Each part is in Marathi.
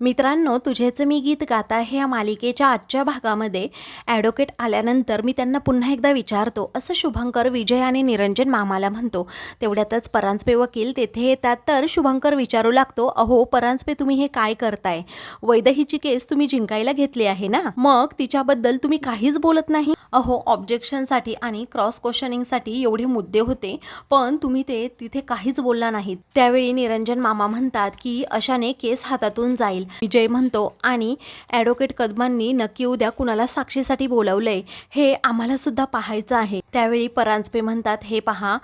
मित्रांनो तुझेचं मी गीत गाता हे या मालिकेच्या आजच्या भागामध्ये. ॲडव्होकेट आल्यानंतर मी त्यांना पुन्हा एकदा विचारतो असं शुभंकर विजय आणि निरंजन मामाला म्हणतो. तेवढ्यातच परांजपे वकील तेथे येतात तर शुभंकर विचारू लागतो अहो परांजपे तुम्ही हे काय करताय? वैदहीची केस तुम्ही जिंकायला घेतली आहे ना? मग तिच्याबद्दल तुम्ही काहीच बोलत नाही? अहो ऑब्जेक्शनसाठी आणि क्रॉस क्वेश्चनिंगसाठी एवढे मुद्दे होते पण तुम्ही ते तिथे काहीच बोलला नाहीत. त्यावेळी निरंजन मामा म्हणतात की अशाने केस हातातून जाईल. विजय म्हणतो आणि ॲडव्होकेट कदमांनी नक्की उद्या कुणाला साक्षीसाठी बोलवलंय हे आम्हाला सुद्धा पाहायचं आहे. त्यावेळी परांजपे म्हणतात हे पहा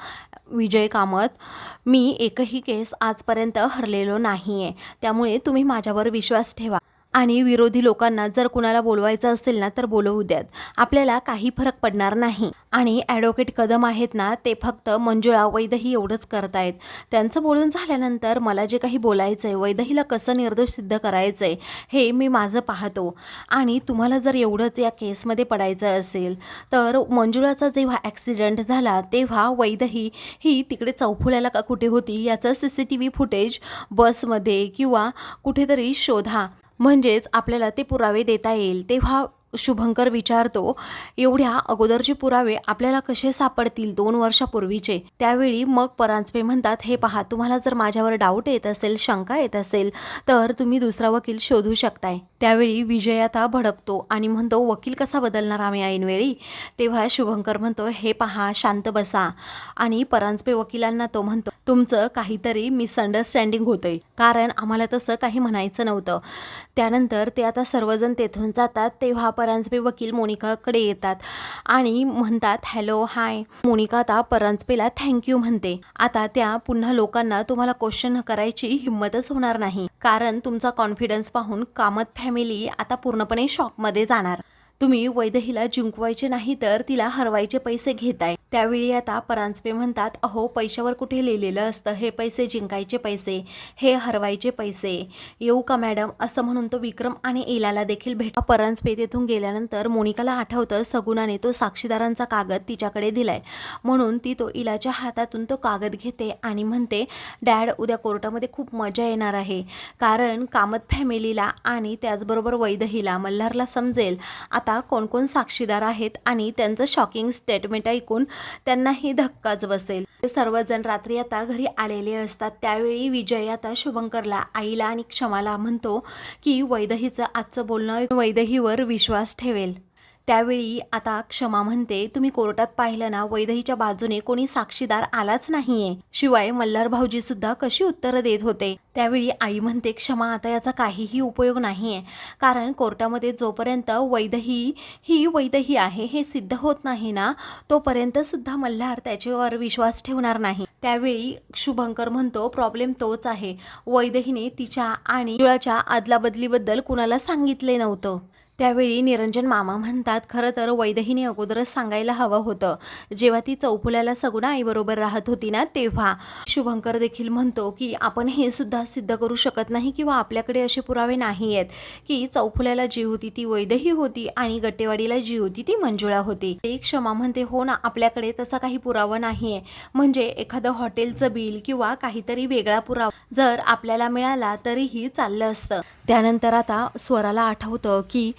विजय कामत मी एकही केस आजपर्यंत हरलेलो नाही आहे त्यामुळे तुम्ही माझ्यावर विश्वास ठेवा. आणि विरोधी लोकांना जर कुणाला बोलवायचं असेल ना तर बोलवू द्यात. आपल्याला काही फरक पडणार नाही. आणि ॲडव्होकेट कदम आहेत ना ते फक्त मंजुळा वैदही एवढंच करतायत. त्यांचं बोलून झाल्यानंतर मला जे काही बोलायचं आहे वैदहीला कसं निर्दोष सिद्ध करायचं आहे हे मी माझं पाहतो. आणि तुम्हाला जर एवढंच या केसमध्ये पडायचं असेल तर मंजुळाचा जेव्हा ॲक्सिडेंट झाला तेव्हा वैदही ही तिकडे चौफुल्याला का कुठे होती याचं C C T V footage बसमध्ये किंवा कुठेतरी शोधा. म्हणजेच आपल्याला ते पुरावे देता येईल. तेव्हा शुभंकर विचारतो एवढ्या अगोदरचे पुरावे आपल्याला कसे सापडतील दोन वर्षापूर्वीचे? त्यावेळी मग परांजपे म्हणतात हे पहा तुम्हाला जर माझ्यावर डाऊट येत असेल शंका येत असेल तर तुम्ही दुसरा वकील शोधू शकताय. त्यावेळी विजय आता भडकतो आणि म्हणतो वकील कसा बदलणार आम्ही ऐनवेळी? तेव्हा शुभंकर म्हणतो हे पहा शांत बसा. आणि परांजपे वकिलांना तो म्हणतो तुमचं काहीतरी मिसअंडरस्टँडिंग होतंय. कारण आम्हाला तसं काही म्हणायचं नव्हतं. त्यानंतर ते आता सर्वजण तेथून जातात तेव्हा परांजपे वकील मोनिकाकडे येतात आणि म्हणतात हॅलो हाय. मोनिका आता परांजपेला थँक्यू म्हणते. आता त्या पुन्हा लोकांना तुम्हाला क्वेश्चन करायची हिंमतच होणार नाही. कारण तुमचा कॉन्फिडन्स पाहून कामत फॅमिली आता पूर्णपणे शॉकमध्ये जाणार. तुम्ही वैदहीला जिंकवायचे नाही तर तिला हरवायचे पैसे घेताय. त्यावेळी आता परांजपे म्हणतात अहो पैशावर कुठे लिहिलेलं असतं? हे पैसे जिंकायचे पैसे हे हरवायचे पैसे. येऊ का मॅडम? असं म्हणून तो विक्रम आणि इलाला देखील भेटा परांजपे तेथून गेल्यानंतर मोनिकाला आठवतं सगुणाने तो साक्षीदारांचा कागद तिच्याकडे दिलाय. म्हणून ती तो इलाच्या हातातून तो कागद घेते आणि म्हणते डॅड उद्या कोर्टामध्ये खूप मजा येणार आहे. कारण कामत फॅमिलीला आणि त्याचबरोबर वैदहीला मल्हारला समजेल. आता कोण कोण साक्षीदार आहेत आणि त्यांचं शॉकिंग स्टेटमेंट ऐकून त्यांनाही धक्काच बसेल. सर्वजण रात्री आता घरी आलेले असतात. त्यावेळी विजय आता शुभंकरला आईला आणि क्षमाला म्हणतो की वैदहीचं आजचं बोलणं वैदहीवर विश्वास ठेवेल. त्यावेळी आता क्षमा म्हणते तुम्ही कोर्टात पाहिलं ना वैदहीच्या बाजूने कोणी साक्षीदार आलाच नाहीये. शिवाय मल्हार भाऊजी सुद्धा कशी उत्तरं देत होते? त्यावेळी आई म्हणते क्षमा आता याचा काहीही उपयोग नाहीये. कारण कोर्टामध्ये जोपर्यंत वैदही ही वैदही आहे हे सिद्ध होत नाही ना तोपर्यंत सुद्धा मल्हार त्याच्यावर विश्वास ठेवणार नाही. त्यावेळी शुभंकर म्हणतो प्रॉब्लेम तोच आहे. वैदहीने तिच्या आणि जुळाच्या आदलाबदलीबद्दल कुणाला सांगितले नव्हतं. त्यावेळी निरंजन मामा म्हणतात खरं तर वैदहीने अगोदरच सांगायला हवं होतं. जेव्हा ती चौफुल्याला सगुणा आईबरोबर राहत होती ना तेव्हा शुभंकर देखील म्हणतो की आपण हे सुद्धा सिद्ध करू शकत नाही किंवा आपल्याकडे असे पुरावे नाही आहेत की चौफुल्याला जी होती ती वैदही होती आणि गट्टेवाडीला जी होती ती मंजुळा होती. एक क्षमा म्हणते हो ना आपल्याकडे तसा काही पुरावा नाही आहे म्हणजे एखादं हॉटेलचं बिल किंवा काहीतरी वेगळा पुरावा जर आपल्याला मिळाला तरीही चाललं असतं. त्यानंतर आता स्वराला आठवतं की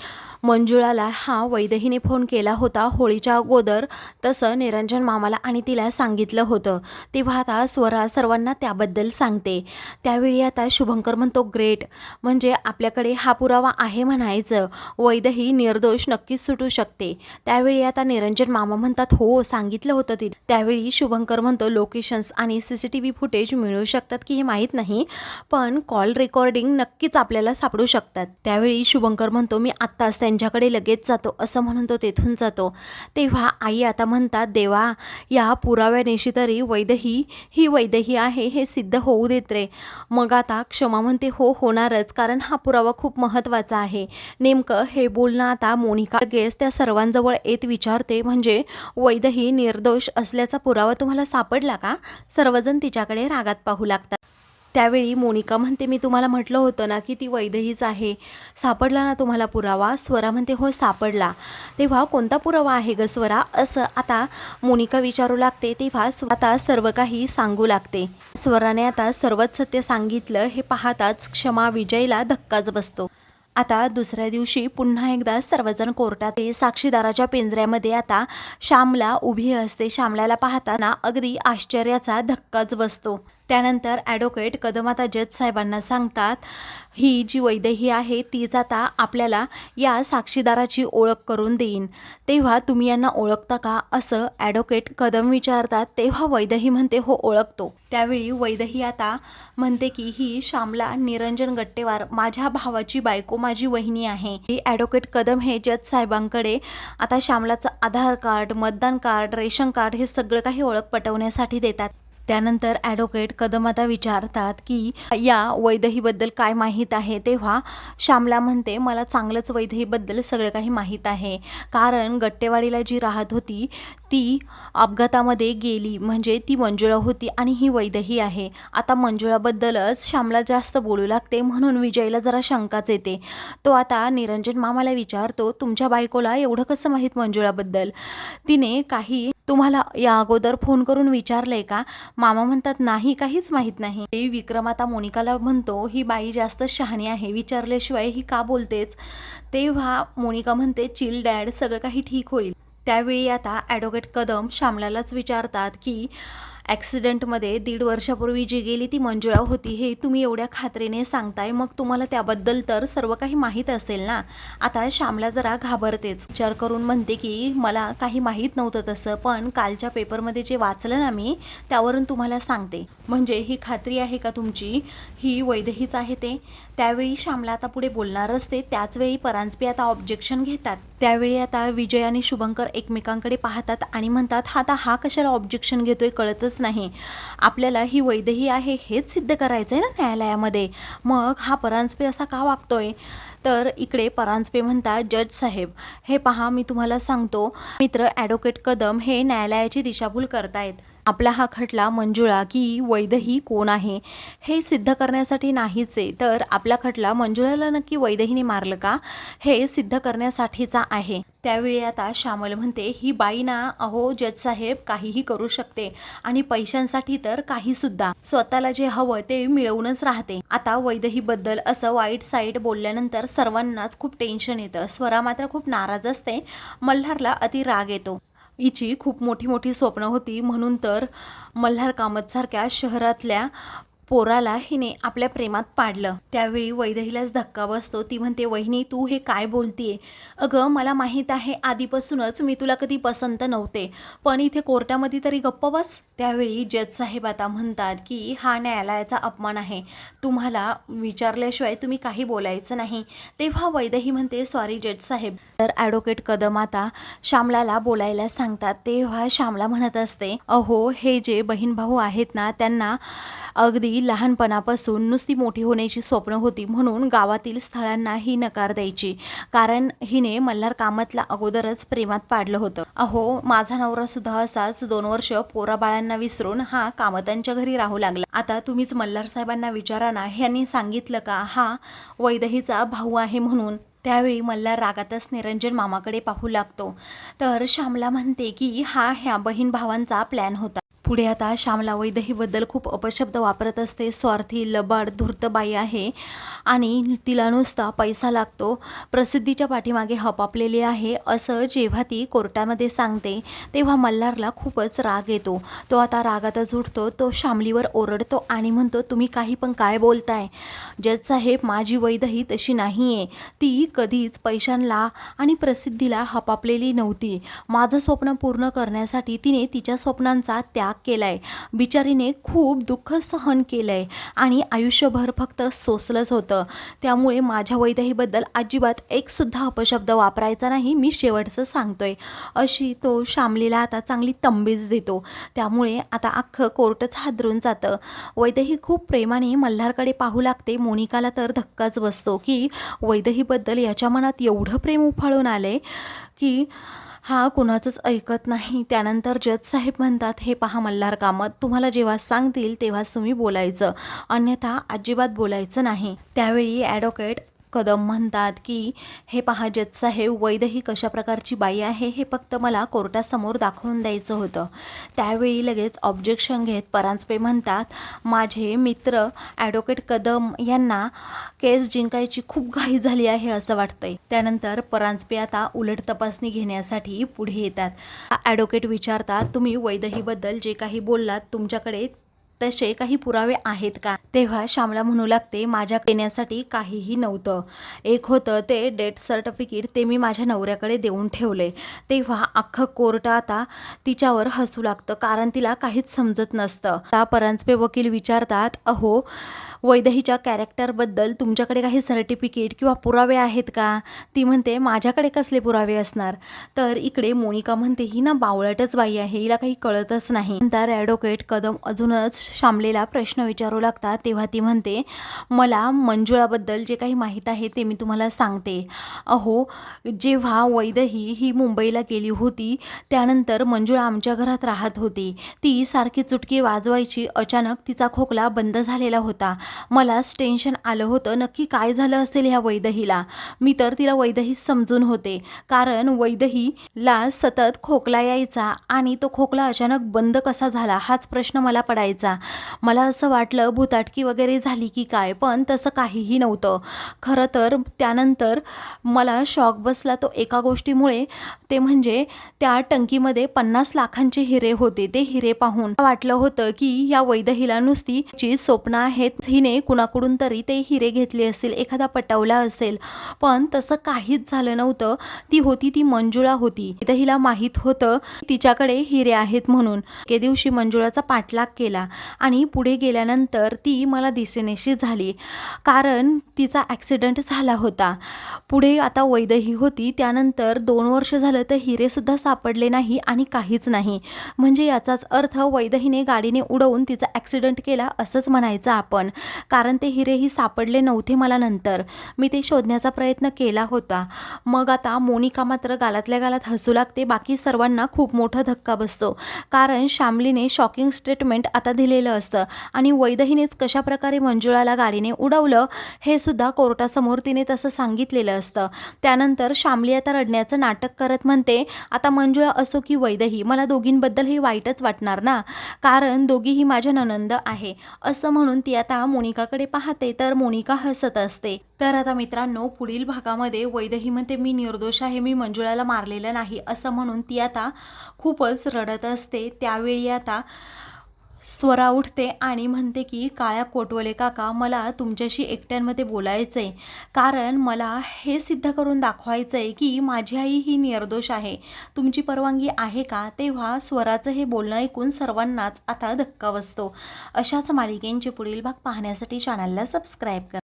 मंजुळाला हा वैदहीने फोन केला होता. होळीच्या अगोदर तसं निरंजन मामाला आणि तिला सांगितलं होतं. तेव्हा आता स्वरा सर्वांना त्याबद्दल सांगते. त्यावेळी आता शुभंकर म्हणतो ग्रेट. म्हणजे आपल्याकडे हा पुरावा आहे म्हणायचं. वैदही निर्दोष नक्कीच सुटू शकते. त्यावेळी आता निरंजन मामा म्हणतात हो सांगितलं होतं ती त्यावेळी शुभंकर म्हणतो लोकेशन्स आणि C C T V footage मिळू शकतात की हे माहीत नाही पण कॉल रेकॉर्डिंग नक्कीच आपल्याला सापडू शकतात. त्यावेळी शुभंकर म्हणतो मी आत्ता तास त्यांच्याकडे लगेच जातो असं म्हणून तो तेथून जातो. तेव्हा आई आता म्हणतात देवा या पुराव्यानेशी तरी वैदही ही वैदही आहे हे सिद्ध होऊ देत रे. मग आता क्षमा म्हणते हो होणारच कारण हा पुरावा खूप महत्त्वाचा आहे. नेमकं हे बोलणं आता मोनिका गेस त्या सर्वांजवळ येत विचारते म्हणजे वैदही निर्दोष असल्याचा पुरावा तुम्हाला सापडला का? सर्वजण तिच्याकडे रागात पाहू लागतात. त्यावेळी मोनिका म्हणते मी तुम्हाला म्हटलं होतं ना की ती वैदहीच आहे. सापडला ना तुम्हाला पुरावा? स्वरा म्हणते हो सापडला. तेव्हा कोणता पुरावा आहे ग स्वरा? असं आता मोनिका विचारू लागते. तेव्हा स्व- आता सर्व काही सांगू लागते. स्वराने आता सर्वच सत्य सांगितलं हे पाहताच क्षमा विजयला धक्काच बसतो. आता दुसऱ्या दिवशी पुन्हा एकदा सर्वजण कोर्टात साक्षीदाराच्या पिंजऱ्यामध्ये आता श्यामला उभी असते. श्यामलाला पाहताना अगदी आश्चर्याचा धक्काच बसतो. त्यानंतर ॲडव्होकेट कदम आता जज साहेबांना सांगतात ही जी वैदेही आहे तीच आता आपल्याला या साक्षीदाराची ओळख करून देईन. तेव्हा तुम्ही यांना ओळखता का? असं ॲडव्होकेट कदम विचारतात तेव्हा वैदही म्हणते हो ओळखतो. त्यावेळी वैदही आता म्हणते की ही श्यामला निरंजन गट्टेवार माझ्या भावाची बायको माझी वहिनी आहे. ही ॲडव्होकेट कदम हे जज साहेबांकडे आता श्यामलाचं आधार कार्ड मतदान कार्ड रेशन कार्ड हे सगळं काही ओळख पटवण्यासाठी देतात. त्यानंतर ॲडव्होकेट कदम आता विचारतात की या वैदहीबद्दल काय माहीत आहे? तेव्हा श्यामला म्हणते मला चांगलंच वैदहीबद्दल सगळं काही माहीत आहे. कारण गट्टेवाडीला जी राहत होती ती अपघातामध्ये गेली. म्हणजे ती मंजुळा होती आणि ही वैदही आहे. आता मंजुळाबद्दलच श्यामला जास्त बोलू लागते म्हणून विजयला जरा शंकाच येते. तो आता निरंजन मामाला विचारतो तुमच्या बायकोला एवढं कसं माहीत मंजुळाबद्दल? तिने काही तुम्हाला या अगोदर फोन करून विचारलंय का? मामा म्हणतात नाही काहीच माहीत नाही. ते विक्रम आता मोनिकाला म्हणतो ही बाई जास्त शहाणी आहे विचारल्याशिवाय ही का बोलतेच? तेव्हा मोनिका म्हणते चिल डॅड सगळं काही ठीक होईल. त्यावेळी आता ॲडव्होकेट कदम श्यामलालाच विचारतात की ॲक्सिडेंटमध्ये दीड वर्षापूर्वी जी गेली ती मंजुळा होती हे तुम्ही एवढ्या खात्रीने सांगताय. मग तुम्हाला त्याबद्दल तर सर्व काही माहीत असेल ना? आता श्यामला जरा घाबरतेच. विचार करून म्हणते की मला काही माहीत नव्हतं तसं पण कालच्या पेपरमध्ये जे वाचलं ना मी त्यावरून तुम्हाला सांगते. म्हणजे ही खात्री आहे का तुमची? ही वैदहीच आहे ते? त्यावेळी श्यामला आता पुढे बोलणार असते त्याचवेळी परांजपे आता ऑब्जेक्शन घेतात. त्यावेळी आता विजय आणि शुभंकर एकमेकांकडे पाहतात आणि म्हणतात हा आता हा कशाला ऑब्जेक्शन घेतोय? कळतच नाही. आपल्याला ही वैदही आहे हेच सिद्ध करायचं आहे ना न्यायालयामध्ये. मग हा परांजपे असा का वागतोय? तर इकडे परांजपे म्हणतात जज साहेब हे पहा मी तुम्हाला सांगतो मित्र ॲडव्होकेट कदम हे न्यायालयाची दिशाभूल करतायत. आपला हा खटला मंजुळा की वैदही कोण आहे? हे सिद्ध करण्यासाठी नाहीच. आहे तर आपला खटला मंजुळाला नक्की वैदहीने मारलं का? हे सिद्ध करण्यासाठीचा आहे. त्यावेळी आता श्यामल म्हणते ही बाई ना अहो जज साहेब काहीही करू शकते आणि पैशांसाठी तर काही सुद्धा स्वतःला जे हवं ते मिळवूनच राहते. आता वैदहीबद्दल असं वाईट साईड बोलल्यानंतर सर्वांनाच खूप टेन्शन येतं. स्वरा मात्र खूप नाराज असते. मल्हारला अति राग येतो. हिची खूप मोठी मोठी स्वप्न होती. म्हणून तर मल्हार कामतसारख्या शहरातल्या पोराला हिने आपल्या प्रेमात पाडलं. त्यावेळी वैदहीलाच धक्का बसतो. ती म्हणते वहिनी तू हे काय बोलतीये? अगं मला माहीत आहे आधीपासूनच मी तुला कधी पसंत नव्हते. पण इथे कोर्टामध्ये तरी गप्प बस. त्यावेळी जज साहेब आता म्हणतात की हा न्यायालयाचा अपमान आहे. तुम्हाला विचारल्याशिवाय तुम्ही काही बोलायचं नाही. तेव्हा वैदही म्हणते सॉरी जज साहेब. तर ॲडव्होकेट कदम आता श्यामलाला बोलायला सांगतात. तेव्हा श्यामला म्हणत असते अहो हे जे बहीण भाऊ आहेत ना त्यांना अगदी लहानपणापासून नुसती मोठी होण्याची स्वप्न होती म्हणून गावातील स्थळांना ही नकार द्यायची. कारण हिने मल्हार कामतला अगोदरच प्रेमात पाडलं होतं. अहो माझा नवरा सुद्धा असाच दोन वर्ष पोराबाळांना विसरून हा कामतांच्या घरी राहू लागला. आता तुम्हीच मल्हार साहेबांना विचारा ना ह्यांनी सांगितलं का हा वैदहीचा भाऊ आहे म्हणून. त्यावेळी मल्हार रागातच निरंजन मामाकडे पाहू लागतो. तर श्यामला म्हणते की हा ह्या बहीण भावांचा प्लॅन होता. पुढे आता श्यामला वैदहीबद्दल खूप अपशब्द वापरत असते. स्वार्थी लबाड धूर्तबाई आहे. आणि तिला नुसता पैसा लागतो. प्रसिद्धीच्या पाठीमागे हपापलेली आहे. असं जेव्हा ती कोर्टामध्ये सांगते तेव्हा मल्हारला खूपच राग येतो. तो आता रागातच उठतो. तो श्यामलीवर ओरडतो आणि म्हणतो तुम्ही काही पण काय बोलताय? जजसाहेब माझी वैदही तशी नाही आहे ती कधीच पैशांना आणि प्रसिद्धीला हपापलेली नव्हती. माझं स्वप्न पूर्ण करण्यासाठी तिने तिच्या स्वप्नांचा त्याग केलाय. बिचारीने खूप दुःख सहन केलं आहे आणि आयुष्यभर फक्त सोसलंच होतं. त्यामुळे माझ्या वैदहीबद्दल अजिबात एकसुद्धा अपशब्द वापरायचा नाही मी शेवटचं सांगतोय. अशी तो श्यामलीला आता चांगली तंबीज देतो. त्यामुळे आता अख्खं कोर्टच हादरून जातं. वैदही खूप प्रेमाने मल्हारकडे पाहू लागते. मोनिकाला तर धक्काच बसतो की वैदहीबद्दल याच्या मनात एवढं प्रेम उफाळून आलंय की हा कुणाचंच ऐकत नाही. त्यानंतर जज साहेब म्हणतात हे पहा मल्हार कामत तुम्हाला जेव्हा सांगतील तेव्हाच तुम्ही बोलायचं. अन्यथा अजिबात बोलायचं नाही. त्यावेळी ॲडव्होकेट कदम म्हणतात की हे पहा जज साहेब वैद ही कशा प्रकारची बाई आहे हे फक्त मला कोर्टासमोर दाखवून द्यायचं होतं. त्यावेळी लगेच ऑब्जेक्शन घेत परांजपे म्हणतात माझे मित्र ॲडव्होकेट कदम यांना केस जिंकायची खूप घाई झाली आहे असं वाटतंय. त्यानंतर परांजपे आता उलट तपासणी घेण्यासाठी पुढे येतात. ॲडव्होकेट विचारतात तुम्ही वैदहीबद्दल जे काही बोललात तुमच्याकडे तसे काही पुरावे आहेत का? तेव्हा श्यामला म्हणू लागते माझ्या येण्यासाठी काहीही नव्हतं. एक होतं ते डेथ सर्टिफिकेट ते मी माझ्या नवऱ्याकडे देऊन ठेवले. तेव्हा अख्खं कोर्ट आता तिच्यावर हसू लागतं कारण तिला काहीच समजत नसतं. त्या परांजपे वकील विचारतात अहो वैदहीच्या कॅरेक्टरबद्दल तुमच्याकडे काही सर्टिफिकेट किंवा पुरावे आहेत का? ती म्हणते माझ्याकडे कसले पुरावे असणार? तर इकडे मोनिका म्हणते ही ना बावळटच बाई आहे हिला काही कळतच नाही. नंतर ॲडव्होकेट कदम अजूनच शामलेला प्रश्न विचारू लागतात तेव्हा ती म्हणते मला मंजुळाबद्दल जे काही माहीत आहे ते मी तुम्हाला सांगते. अहो जेव्हा वैदही ही मुंबईला गेली होती त्यानंतर मंजुळा आमच्या घरात राहत होती. ती सारखी चुटकी वाजवायची अचानक तिचा खोकला बंद झालेला होता. मलाच टेन्शन आलं होतं. नक्की काय झालं असेल ह्या वैदहीला? मी तर तिला वैदही समजून होते. कारण वैदहीला सतत खोकला यायचा आणि तो खोकला अचानक बंद कसा झाला हाच प्रश्न मला पडायचा. मला असं वाटलं भूताटकी वगैरे झाली की काय? पण तसं काहीही नव्हतं. खरं तर त्यानंतर मला शॉक बसला तो एका गोष्टीमुळे. ते म्हणजे त्या टंकीमध्ये पन्नास लाखांचे हिरे होते. ते हिरे पाहून वाटलं होतं की या वैदहीला नुसती जी स्वप्न आहेत ही हिने कुणाकडून तरी ते हिरे घेतले असतील एखादा पटवला असेल. पण तसं काहीच झालं नव्हतं. ती होती ती मंजुळा होती. वैदहीला माहीत होतं तिच्याकडे हिरे आहेत म्हणून. एके दिवशी मंजुळाचा पाठलाग केला आणि पुढे गेल्यानंतर ती मला दिसेनेशी झाली. कारण तिचा ॲक्सिडेंट झाला होता. पुढे आता वैदही होती. त्यानंतर दोन वर्ष झालं तर हिरेसुद्धा सापडले नाही आणि काहीच नाही. म्हणजे याचाच अर्थ वैदहीने गाडीने उडवून तिचा ॲक्सिडेंट केला असंच म्हणायचं आपण. कारण ते हिरेही सापडले नव्हते मला नंतर. मी ते शोधण्याचा प्रयत्न केला होता. मग आता मोनिका मात्र गालातल्या गालात हसू लागते. बाकी सर्वांना खूप मोठा धक्का बसतो. कारण श्यामलीने शॉकिंग स्टेटमेंट आता दिलेलं असतं आणि वैदहीनेच कशाप्रकारे मंजुळाला गाडीने उडवलं हे सुद्धा कोर्टासमोर तिने तसं सांगितलेलं असतं. त्यानंतर श्यामली आता रडण्याचं नाटक करत म्हणते आता मंजुळा असो की वैदही मला दोघींबद्दल हे वाईटच वाटणार ना? कारण दोघीही माझ्या ननंद आहे. असं म्हणून ती आता मोनिकाकडे पाहते तर मोनिका हसत असते. तर आता मित्रांनो पुढील भागामध्ये वैदही म्हणते मी निर्दोष आहे मी मंजुळाला मारलेलं नाही असं म्हणून ती आता खूपच रडत असते. त्यावेळी आता स्वरा उठते आणि म्हणते की काळ्या कोटवले काका मला तुमच्याशी एकट्यांमध्ये बोलायचं आहे कारण मला हे सिद्ध करून दाखवायचं आहे की माझी आई ही निर्दोष आहे. तुमची परवानगी आहे का? तेव्हा स्वराचं हे बोलणं ऐकून सर्वांनाच आता धक्का बसतो. अशाच मालिकेंचे पुढील भाग पाहण्यासाठी चॅनलला सबस्क्राईब करा.